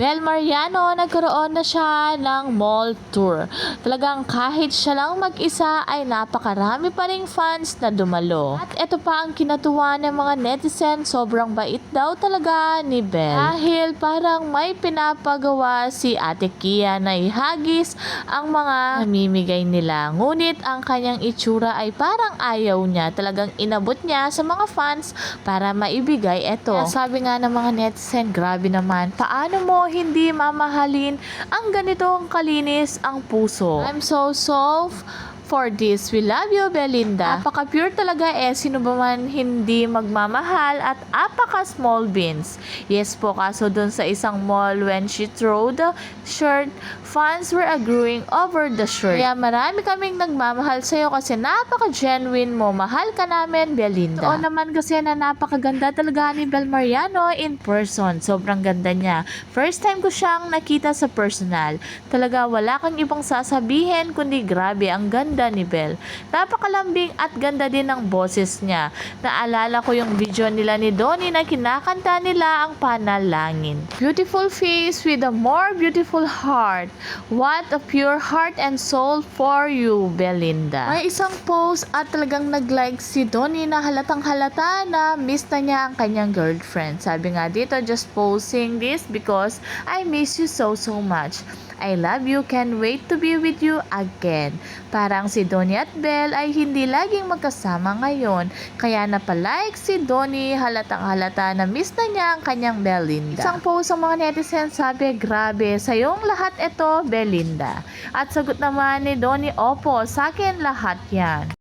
Bel Mariano, nagkaroon na siya ng mall tour. Talagang kahit siya lang mag-isa ay napakarami pa ring fans na dumalo. At ito pa ang kinatuwa ng mga netizen, sobrang bait daw talaga ni Bel. Dahil parang may pinapagawa si Ate Kia na ihagis ang mga namimigay nila. Ngunit ang kanyang itsura ay parang ayaw niya. Talagang inabot niya sa mga fans para maibigay ito. Kaya sabi nga ng mga netizen, grabe naman, paano mo hindi mamahalin ang ganitong kalinis ang puso? I'm so so for this. We love you, Belinda. Apaka-pure talaga eh. Sino ba man hindi magmamahal at apaka-small beans. Yes po, kaso dun sa isang mall when she threw the shirt, fans were agreeing over the shirt. Kaya marami kaming nagmamahal sa'yo kasi napaka-genuine mo. Mahal ka namin, Belinda. Oo naman kasi na napakaganda talaga ni Bel Mariano in person. Sobrang ganda niya. First time ko siyang nakita sa personal. Talaga wala kang ibang sasabihin kundi grabe ang ganda ni Bel. Napakalambing at ganda din ng boses niya. Naalala ko yung video nila ni Donnie na kinakanta nila ang panalangin. Beautiful face with a more beautiful heart. What a pure heart and soul for you, Belinda. May isang post at talagang nag-like si Donnie na halatang halata na miss na niya ang kanyang girlfriend. Sabi nga dito, just posting this because I miss you so so much. I love you, can't wait to be with you again. Parang si Donnie at Belle ay hindi laging magkasama ngayon. Kaya napalike si Donnie halatang halata na miss na niya ang kanyang Belinda. Isang post ang mga netizens sabi, grabe, sayong lahat ito, Belinda. At sagot naman ni Donnie, opo, sa akin lahat yan.